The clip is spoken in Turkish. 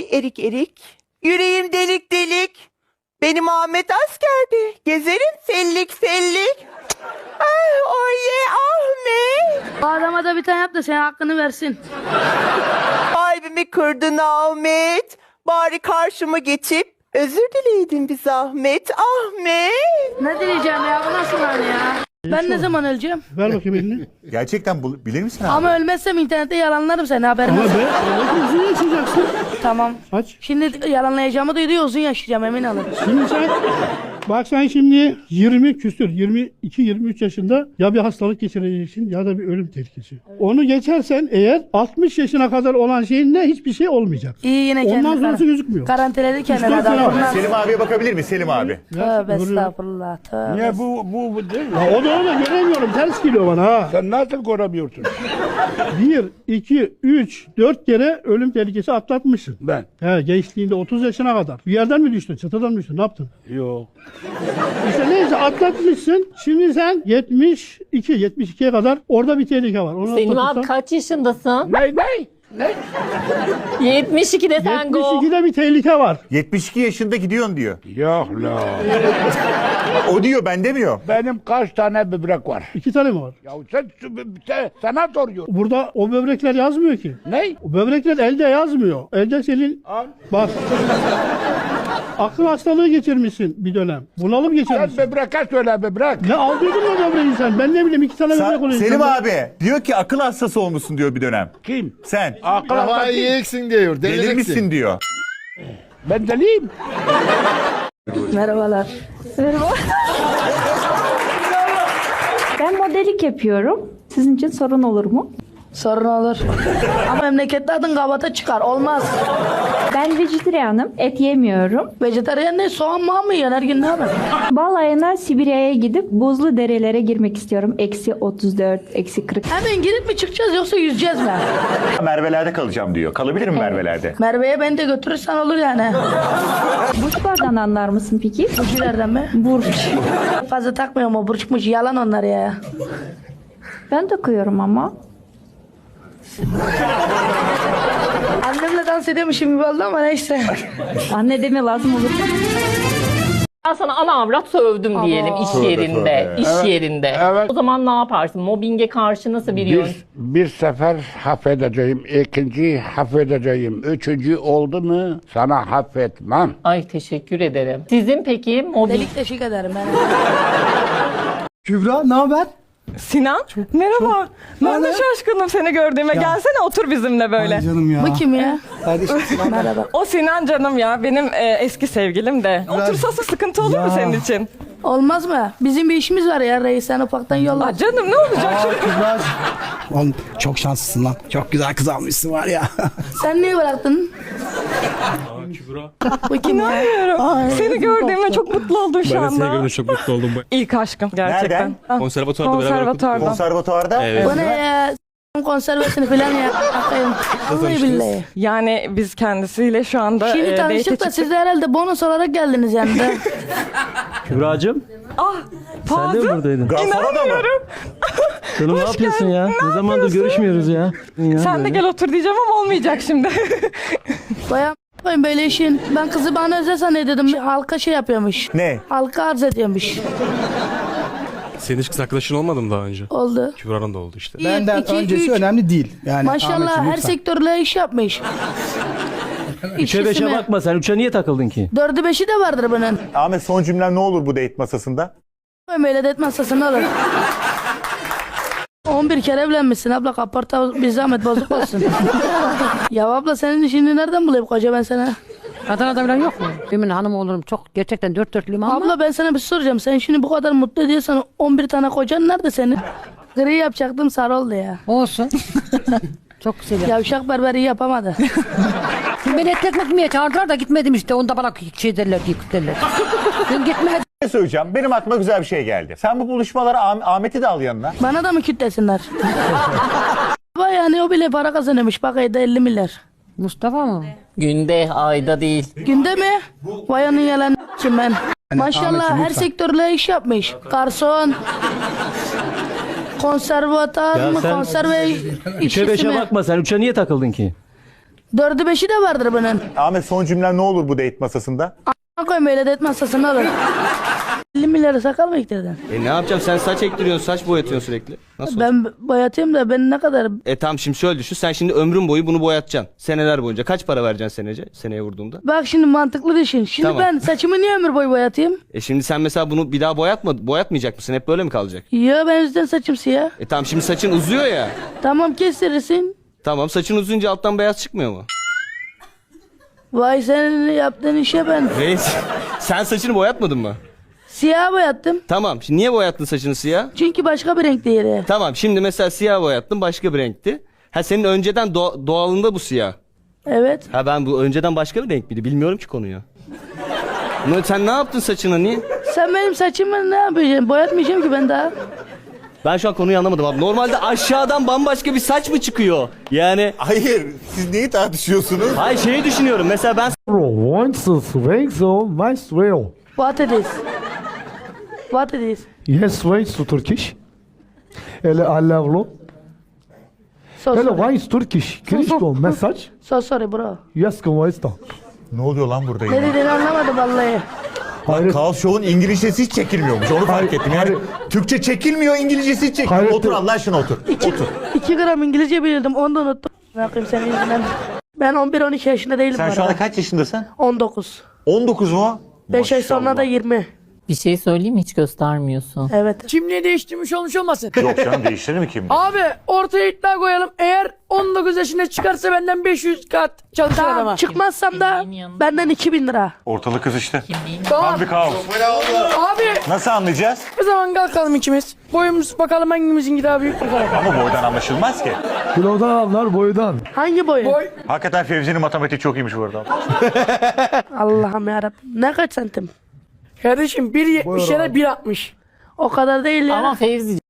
Ay erik erik. Yüreğim delik delik. Benim Ahmet askerdi. Gezerim fellik fellik. Ah, oye Ahmet. Bu adama da bir tane yap da senin hakkını versin. Kalbimi kırdın Ahmet. Bari karşıma geçip özür dileydin bir zahmet Ahmet. Ne diyeceğim ya bu nasıl lan ya? Ben ne zaman öleceğim? Ver bakayım elini. Gerçekten bul- bilir misin abi? Ama ölmezsem internette yalanlarım seni haberin Ama olsun. be, ama uzun yaşayacaksın. Tamam. Aç. Şimdi yalanlayacağımı duyduğu uzun yaşayacağım emin olun. Şimdi sen, bak sen şimdi 20 küsür, 22-23 yaşında ya bir hastalık geçireceksin ya da bir ölüm tehlikesi. Onu geçersen eğer 60 yaşına kadar olan şeyin ne hiçbir şey olmayacak. İyi yine Ondan kendini sonrası gözükmüyor. karantineli Üç dört sene adam. Selim abiye bakabilir mi Selim abi? Tövbe estağfurullah. Tövbe. Ya bu, bu, bu değil mi? O da öyle göremiyorum. Ters geliyor bana ha. Sen nasıl göremiyorsun? 1, 2, 3, 4 kere ölüm tehlikesi atlatmışsın. Ben. He, gençliğinde 30 yaşına kadar. Bir yerden mi düştün? Çatıdan mı düştün? Ne yaptın? Yok. İşte neyse atlatmışsın. Şimdi sen 72, 72'ye kadar orada bir tehlike var. Onu Selim abi atlatırsan- kaç yaşındasın? Ne ne? Ne? 72'de sen go. 72'de bir tehlike var. 72 yaşında gidiyorsun diyor. Yok la. O diyor ben demiyor. Benim kaç tane böbrek var? İki tane mi var? Ya sen, sen sana soruyor. Burada o böbrekler yazmıyor ki. Ne? O böbrekler elde yazmıyor. Elde senin Al. bak. Akıl hastalığı geçirmişsin bir dönem. Bunalım Sen geçirmişsin. böbreke söyle böbrek. Ne aldıydın mı böbreği sen? Ben ne bileyim iki tane böbrek oluyor. Selim abi diyor ki akıl hastası olmuşsun diyor bir dönem. Kim? Sen Akıl hastası. yiyeceksin diyor. Delirmişsin diyor. Ben deliyim. Merhabalar. Ben modelik yapıyorum. Sizin için sorun olur mu? Sorun olur. Ama memlekette adın kabata çıkar. Olmaz. Ben vejetaryenim. Et yemiyorum. Vejetaryen ne? Soğan mı mı yiyorsun her gün ne yapıyorsun? Bal ayına Sibirya'ya gidip buzlu derelere girmek istiyorum. Eksi 34, eksi 40. Hemen girip mi çıkacağız yoksa yüzeceğiz mi? Merve'lerde kalacağım diyor. Kalabilir mi Merve'lerde? Merve'ye beni de götürürsen olur yani. Burçlardan anlar mısın peki? Burçlardan mı? Burç. Fazla takmıyorum o burçmuş yalan onlar ya. Ben takıyorum ama. Annemle dans ediyormuşum gibi oldu ama neyse. Anne deme lazım olur. Ben sana ana avrat sövdüm diyelim iş Tövbe yerinde. tövbe. iş yerinde. evet. O zaman ne yaparsın? Mobbinge karşı nasıl bir yön? Bir, bir sefer affedeceğim, ikinci affedeceğim, üçüncü oldu mu sana affetmem. Ay teşekkür ederim. Sizin peki mobbing Delik teşvik ederim ben. Kübra ne haber? Sinan, merhaba. Ben de şaşkınım seni gördüğüme. Gelsene otur bizimle böyle. Ay canım ya. Bu kim ya? Kardeşim Sinan. Merhaba. O Sinan canım ya, benim e, eski sevgilim de. Otursası sıkıntı olur mu Ya. senin için? Olmaz mı? Bizim bir işimiz var ya reis sen ufaktan yolla. Aa, canım ne olacak şimdi? Kübra. Oğlum çok şanslısın lan. Çok güzel kız almışsın var ya. Sen niye bıraktın? Bu kim ya? İnanmıyorum. Seni gördüğüme çok mutlu oldum şu Ben de seni anda. çok mutlu oldum. İlk aşkım gerçekten. Nereden? Ah, Konservatuvarda beraber okuduk. Konservatuvarda. Konservatuvarda. Evet. Bu ne ya? S- konservesini falan ya. Bakayım. Vallahi billahi. Yani biz kendisiyle şu anda Şimdi e, tanıştık da çıktık. siz de herhalde bonus olarak geldiniz yanında. Kübra'cığım Ah, sen de mi Fazıl. buradaydın? Garsona da mı? Canım ne yapıyorsun ya? Ne zamandır görüşmüyoruz ya. ya Sen de böyle. gel otur diyeceğim ama olmayacak şimdi. Bayağı koyun böyle işin. Ben kızı bana özel zannediyordum. Halka şey yapıyormuş. Ne? Halka arz ediyormuş. Senin hiç kız arkadaşın olmadı mı daha önce? Oldu. Kübra'nın da oldu işte. Bir, Benden iki, öncesi üç. önemli değil. Yani Maşallah Ahmetciğim, her lütfen. sektörle iş yapmış. Üçe beşe mi? bakma sen. Üçe niye takıldın ki? Dördü beşi de vardır bunun. Ahmet son cümlem ne olur bu date masasında? Koyun böyle de masasını alır. 11 kere evlenmişsin abla kaparta bir zahmet bozuk olsun. ya abla senin işini nereden bulayım koca ben sana? Adana'da falan yok mu? Emin hanım olurum çok gerçekten dört dörtlüyüm ama. Abla ben sana bir şey soracağım. Sen şimdi bu kadar mutlu ediyorsan 11 tane kocan nerede senin? Gri yapacaktım sarı oldu ya. Olsun. çok güzel. Ya. Yavşak berber iyi yapamadı. Beni etli ekmek yemeye çağırdılar da gitmedim işte. Onda bana şey derler diye derler. ben gitmedim. Ne söyleyeceğim? Benim aklıma güzel bir şey geldi. Sen bu buluşmalara Ah- Ahmet'i de al yanına. Bana da mı kütlesinler? Vay yani o bile para kazanıyormuş. Bak ayda 50 milyar. Mustafa mı? günde, ayda değil. Günde mi? Vay onun yalan kim ben. Maşallah Ahmetciğim, her lütfen. sektörle iş yapmış. Garson. Konservatuar mı? sen- Konserve Üçe işçisi beşe mi? bakma sen. Üçe niye takıldın ki? Dördü beşi de vardır bunun. Ahmet son cümlen ne olur bu date masasında? A**a koyma öyle de etmezse alır. 50 milyarı sakal mı ektirdin? E ne yapacağım sen saç ektiriyorsun saç boyatıyorsun sürekli. Nasıl? Ben boyatayım da ben ne kadar... E tamam şimdi şöyle düşün sen şimdi ömrün boyu bunu boyatacaksın. Seneler boyunca kaç para vereceksin senece seneye vurduğunda? Bak şimdi mantıklı düşün. Şimdi Tamam. ben saçımı niye ömür boyu boyatayım? E şimdi sen mesela bunu bir daha boyatma boyatmayacak mısın? Hep böyle mi kalacak? Ya ben yüzden saçım siyah. E tamam şimdi saçın uzuyor ya. Tamam kestirirsin. Tamam saçın uzunca alttan beyaz çıkmıyor mu? Vay senin yaptığın işe ben. Reis sen saçını boyatmadın mı? Siyah boyattım. Tamam şimdi niye boyattın saçını siyah? Çünkü başka bir renk değildi. Tamam şimdi mesela siyah boyattın başka bir renkti. Ha senin önceden doğa- doğalında bu siyah. Evet. Ha ben bu önceden başka bir renk miydi bilmiyorum ki konuyu. Ne- Sen ne yaptın saçına niye? Sen benim saçımı ne yapacaksın? Boyatmayacağım ki ben daha. Ben şu an konuyu anlamadım abi. Normalde aşağıdan bambaşka bir saç mı çıkıyor? Yani Hayır siz neyi tartışıyorsunuz? hayır şeyi düşünüyorum. Mesela ben What it is? What it is? Yes, why is Turkish? Ele alevlo. So sorry. why is Turkish? Krishko message. So sorry bro. Yes, como está? Ne oluyor lan burada Ne yine? dediğini anlamadım vallahi. Lan Kaos Show'un İngilizcesi hiç çekilmiyormuş onu fark ettim. Yani Türkçe çekilmiyor İngilizcesi hiç çekilmiyor. Hayır, Otur Allah aşkına otur. Otur. 2 gram İngilizce bilirdim ondan unuttum. Ne yapayım senin yüzünden. Ben 11-12 yaşında değilim Sen bu şu anda kaç yaşındasın? 19. 19 mu? 5 ay sonra da Maşallah. 20. Bir şey söyleyeyim mi hiç göstermiyorsun. Evet. Kimliği değiştirmiş olmuş olmasın? Yok canım değiştirir mi kim? Abi ortaya iddia koyalım. Eğer 19 yaşında çıkarsa benden 500 kat çalışır Tamam adama. çıkmazsam da Kimliğin yanında. benden 2000 lira. Ortalık kızıştı. Tamam. Tam bir kaos. Abi Nasıl anlayacağız? o zaman kalkalım ikimiz. Boyumuz bakalım hangimizin daha büyük bakalım. Ama boydan anlaşılmaz ki. Kilodan anlar boydan. Hangi boyu? Boy Hakikaten Fevzi'nin matematiği çok iyiymiş bu arada. Allah'ım yarabbim. Ne kaç santim? Kardeşim 1.70 ya da 1.60. O kadar değil ya. Ama Fevzi